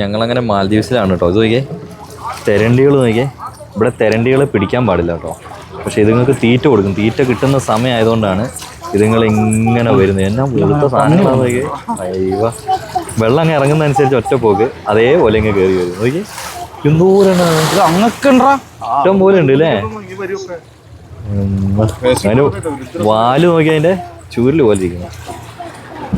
ഞങ്ങളങ്ങനെ മാൽദ്വീപ്സിലാണ് കേട്ടോ ഇത് നോക്കിയേ തെരണ്ടികൾ നോക്കിയേ. ഇവിടെ തെരണ്ടികളെ പിടിക്കാൻ പാടില്ല കേട്ടോ പക്ഷേ ഇതുങ്ങൾക്ക് തീറ്റ കൊടുക്കും. തീറ്റ കിട്ടുന്ന സമയമായതുകൊണ്ടാണ് ഇതുങ്ങൾ ഇങ്ങനെ വരുന്നത്. എന്നാ വെളുത്ത സാധനങ്ങളാണ് നോക്കിയേ. അയ്യോ. വെള്ളം അങ്ങ് ഇറങ്ങുന്നതനുസരിച്ച് ഒറ്റ പോക്ക്. അതേപോലെ ഇങ്ങ് കയറി വരും. നോക്കിയേ. ഇഷ്ടം പോലെ ഉണ്ട് അല്ലേ അതിന് വാൽ നോക്കി അതിന്റെ ചൂരിൽ പോലെ ഇരിക്കുന്നു.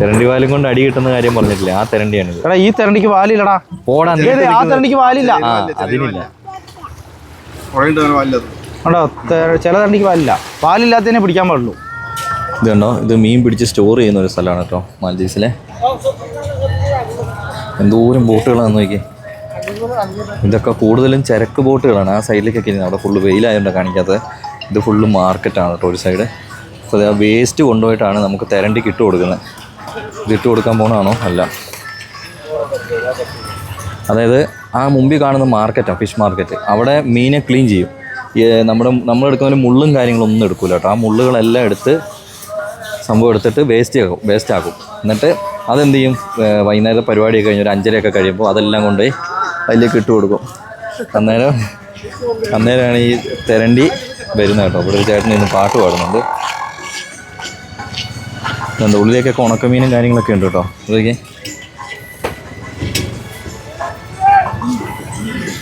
തെരണ്ടി വാലും കൊണ്ട് അടി കിട്ടുന്ന കാര്യം പറഞ്ഞിട്ടില്ല? ആ തെരണ്ടിയാണ് എടാ ഈ തെരണ്ടിക്ക് വാലില്ലടാ. പോടാ നീ ആ തെരണ്ടിക്ക് വാലില്ല? ആ അതിനില്ല. ചില തെരണ്ടിക്ക് വാലില്ല. വാലില്ലാത്തതിനെ പിടിക്കാൻ പാടുള്ളൂ. ഇത് കണ്ടോ ഇത് മീൻ പിടിച്ച് സ്റ്റോർ ചെയ്യുന്ന ഒരു സ്ഥലമാണ് കേട്ടോ മാൽദീവ്സിലെ. എന്തോരം ബോട്ടുകളാണെന്ന് നോക്കി ഇതൊക്കെ കൂടുതലും ചരക്ക് ബോട്ടുകളാണ്. ആ സൈഡിലേക്കൊക്കെ ഇരുന്ന് അവിടെ ഫുള്ള് വെയിലായതുകൊണ്ട് കാണിക്കാത്തത്. ഇത് ഫുള്ള് മാർക്കറ്റാണ് കേട്ടോ ഒരു സൈഡ് അപ്പോൾ ആ വേസ്റ്റ് കൊണ്ടുപോയിട്ടാണ് നമുക്ക് തെരണ്ടിക്ക് ഇട്ട് കൊടുക്കുന്നത് ഇത് ഇട്ട് കൊടുക്കാൻ പോകണമാണോ അല്ല. അതായത് ആ മുമ്പിൽ കാണുന്ന മാർക്കറ്റാണ് ഫിഷ് മാർക്കറ്റ് അവിടെ മീനെ ക്ലീൻ ചെയ്യും. നമ്മുടെ നമ്മുടെ നമ്മളെടുക്കുന്ന മുള്ളും കാര്യങ്ങളും ഒന്നും എടുക്കില്ല കേട്ടോ. ആ മുള്ളുകളെല്ലാം എടുത്ത് സംഭവം എടുത്തിട്ട് വേസ്റ്റ് ആക്കും വേസ്റ്റ് ആക്കും. എന്നിട്ട് അതെന്ത് ചെയ്യും? വൈകുന്നേരം പരിപാടിയൊക്കെ കഴിഞ്ഞ് ഒരു അഞ്ചരയൊക്കെ കഴിയുമ്പോൾ അതെല്ലാം കൊണ്ട് അതിലേക്ക് ഇട്ട് കൊടുക്കും. അന്നേരം അന്നേരമാണ് ഈ തെരണ്ടി വരുന്നത് കേട്ടോ. ഇവിടെ ചേട്ടൻ ഇന്ന് പാട്ട് പാടുന്നുണ്ട്. എന്താ ഉള്ളിലേക്കൊക്കെ ഉണക്കമീനും കാര്യങ്ങളൊക്കെ ഉണ്ട് കേട്ടോ. ഇതൊക്കെ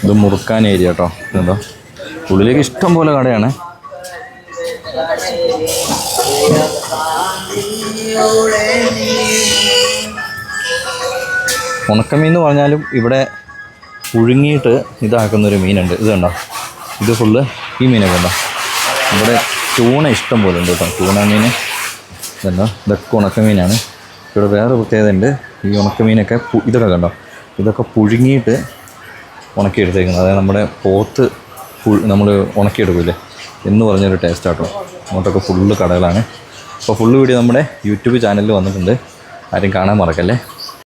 ഇത് മുറുക്കാൻ ഏരിയ കേട്ടോ. ഇതെന്തോ? ഉള്ളിലേക്ക് ഇഷ്ടം പോലെ കടയാണ്. ഉണക്കമീൻ എന്ന് പറഞ്ഞാലും ഇവിടെ പുഴുങ്ങിയിട്ട് ഇതാക്കുന്ന ഒരു മീനുണ്ട്. ഇത് കണ്ടോ? ഇത് ഫുള്ള് ഈ മീനൊക്കെ ഉണ്ടോ ഇവിടെ ചൂണ ഇഷ്ടം പോലെ ഉണ്ട് കേട്ടോ. ചൂണ മീൻ ഇതുണ്ടോ ഇതൊക്കെ ഉണക്കമീനാണ്. ഇവിടെ വേറെ പ്രത്യേകത ഉണ്ട് ഈ ഉണക്കമീനൊക്കെ ഇതൊക്കെ കണ്ടോ? ഇതൊക്കെ പുഴുങ്ങിയിട്ട് ഉണക്കിയെടുത്തേക്കുന്നത്. അതായത് നമ്മുടെ പോത്ത് നമ്മൾ ഉണക്കിയെടുക്കില്ലേ എന്ന് പറഞ്ഞൊരു ടേസ്റ്റ് ആട്ടോ. അങ്ങോട്ടൊക്കെ ഫുള്ള് കടകളാണ്. അപ്പോൾ ഫുള്ള് വീഡിയോ നമ്മുടെ യൂട്യൂബ് ചാനലിൽ വന്നിട്ടുണ്ട്. ആരും കാണാൻ മറക്കല്ലേ?